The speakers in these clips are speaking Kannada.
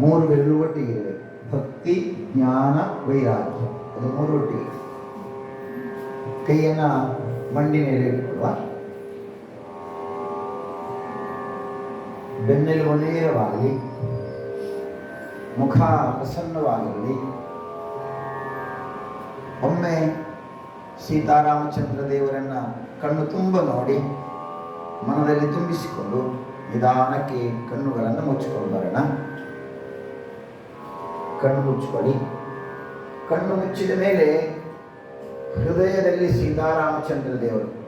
ಮೂರು ಬೆರಳು ಒಟ್ಟಿಗೆ ಭಕ್ತಿ, ಜ್ಞಾನ, ವೈರಾಗ್ಯ. ಅದು ಮೂರು ಒಟ್ಟಿಗೆ ಕೈಯನ್ನ ಮಂಡಿ ಮೇಲೆ ಇಟ್ಕೊಳ್ಳುವ. ಬೆನ್ನೆಲುಬು ನೇರವಾಗಲಿ ಮುಖ ಪ್ರಸನ್ನವಾಗಿರಲಿ. ಒಮ್ಮೆ ಸೀತಾರಾಮಚಂದ್ರ ದೇವರನ್ನ ಕಣ್ಣು ತುಂಬ ನೋಡಿ, ಮನದಲ್ಲಿ ತುಂಬಿಸಿಕೊಂಡು ನಿಧಾನಕ್ಕೆ ಕಣ್ಣುಗಳನ್ನು ಮುಚ್ಚಿಕೊಂಡು ಬರೋಣ. ಕಣ್ಣು ಮುಚ್ಚಿಕೊಳ್ಳಿ ಕಣ್ಣು ಮುಚ್ಚಿದ ಮೇಲೆ ಹೃದಯದಲ್ಲಿ ಸೀತಾರಾಮಚಂದ್ರ ದೇವರು.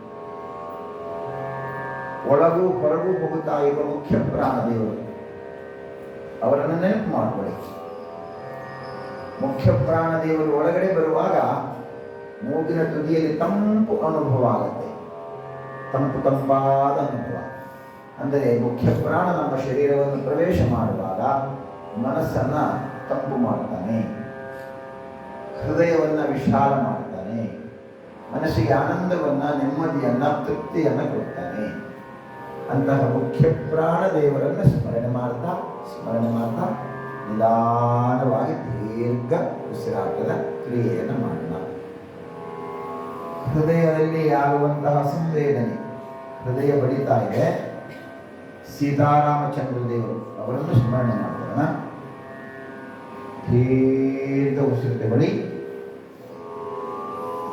ಒಳಗೂ ಹೊರಗೂ ಹೋಗುತ್ತಾ ಇರುವ ಮುಖ್ಯ ಪ್ರಾಣ ದೇವರು. ಅವರನ್ನು ನೆನಪು ಮಾಡಿಕೊಳ್ಳಿ. ಮುಖ್ಯ ಪ್ರಾಣ ದೇವರು ಒಳಗಡೆ ಬರುವಾಗ ಮೂಗಿನ ತುದಿಯಲ್ಲಿ ತಂಪು ಅನುಭವ ಆಗುತ್ತೆ. ತಂಪು ತಂಪಾದ ಅನುಭವ. ಅಂದರೆ ಮುಖ್ಯ ಪ್ರಾಣ ನಮ್ಮ ಶರೀರವನ್ನು ಪ್ರವೇಶ ಮಾಡುವಾಗ ಮನಸ್ಸನ್ನ ತಂಪು ಮಾಡ್ತಾನೆ. ಹೃದಯವನ್ನು ವಿಶಾಲ ಮಾಡ್ತಾನೆ. ಮನಸ್ಸಿಗೆ ಆನಂದವನ್ನು, ನೆಮ್ಮದಿಯನ್ನು, ತೃಪ್ತಿಯನ್ನು ಕೊಡ್ತಾನೆ. ಅಂತಹ ಮುಖ್ಯ ಪ್ರಾಣ ದೇವರನ್ನು ಸ್ಮರಣೆ ಮಾಡ್ತಾ ಸ್ಮರಣೆ ಮಾಡ್ತಾ, ನಿಧಾನವಾಗಿ ದೀರ್ಘ ಉಸಿರಾಟದ ಕ್ರಿಯೆಯನ್ನು ಮಾಡೋಣ ಹೃದಯದಲ್ಲಿ ಆಗುವಂತಹ ಸಂವೇದನೆ ಹೃದಯ ಬಡಿತಾ ಇದೆ. ಸೀತಾರಾಮಚಂದ್ರ ದೇವರು ಅವರನ್ನು ಸ್ಮರಣೆ ಮಾಡೋಣ ದೀರ್ಘ ಉಸಿರು ಬಳಿ.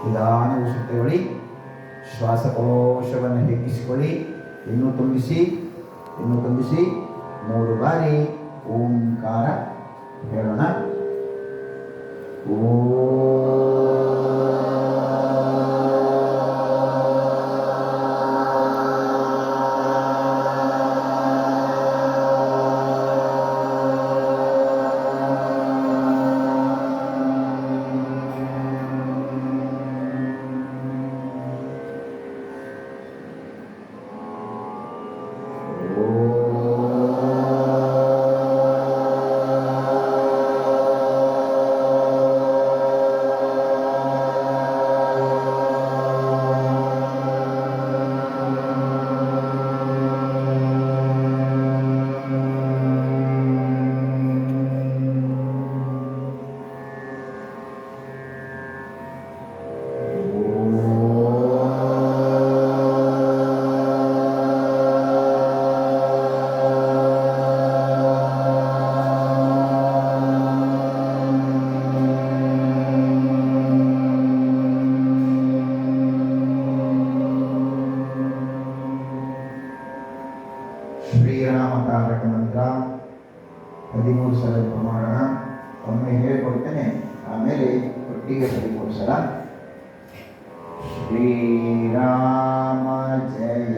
ನಿಧಾನ ಉಸಿರು ಬಳಿ. ಶ್ವಾಸಕೋಶವನ್ನು ಹೆಚ್ಚಿಸಿಕೊಳ್ಳಿ. ಇನ್ನೂ ತುಂಬಿಸಿ ಇನ್ನೂ ತುಂಬಿಸಿ. ಮೂರು ಬಾರಿ ಓಂಕಾರ ಹೇಳೋಣ. ಶ್ರೀರಾಮ గట్టిగా చదువుకోండి సరే? శ్రీరామ జయ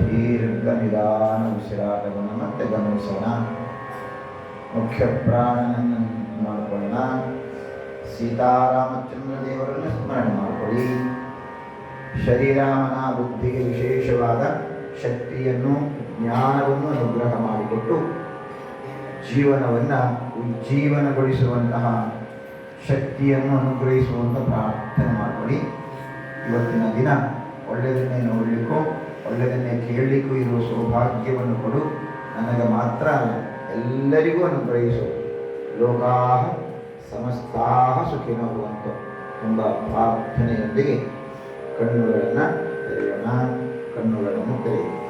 ದೀರ್ಘನಿಧಾನ ಉಸಿರಾಟವನ್ನು ಮತ್ತೆ ಗಮನಿಸೋಣ. ಮುಖ್ಯ ಪ್ರಾಣನನ್ನು ಮಾಡಿಕೊಳ್ಳೋಣ. ಸೀತಾರಾಮಚಂದ್ರ ದೇವರನ್ನು ಸ್ಮರಣೆ ಮಾಡಿಕೊಳ್ಳಿ. ಶರೀರಾಮನ ಬುದ್ಧಿಗೆ ವಿಶೇಷವಾದ ಶಕ್ತಿಯನ್ನು, ಜ್ಞಾನವನ್ನು ಅನುಗ್ರಹ ಮಾಡಿಕೊಟ್ಟು ಜೀವನವನ್ನು ಉಜ್ಜೀವನಗೊಳಿಸುವಂತಹ ಶಕ್ತಿಯನ್ನು ಅನುಗ್ರಹಿಸುವಂತ ಪ್ರಾರ್ಥನೆ ಮಾಡಿಕೊಳ್ಳಿ. ಇವತ್ತಿನ ದಿನ ಒಳ್ಳೆಯದನ್ನೇ ನೋಡಲಿಕ್ಕೂ ಒಳ್ಳೆಯದನ್ನೇ ಕೇಳಲಿಕ್ಕೂ ಇರುವ ಸೌಭಾಗ್ಯವನ್ನು ಕೊಡು. ನನಗೆ ಮಾತ್ರ ಅಲ್ಲ, ಎಲ್ಲರಿಗೂ ಅನುಗ್ರಹಿಸು. ಲೋಕಾಹ ಸಮಸ್ತಾ ಸುಖಿನೋ ಭವಂತು ಎಂಬ ಪ್ರಾರ್ಥನೆಯೊಂದಿಗೆ ಕಣ್ಣುಗಳನ್ನು ತೆರೆಯೋಣ. ಕಣ್ಣುಗಳನ್ನು ತೆರೆಯೋಣ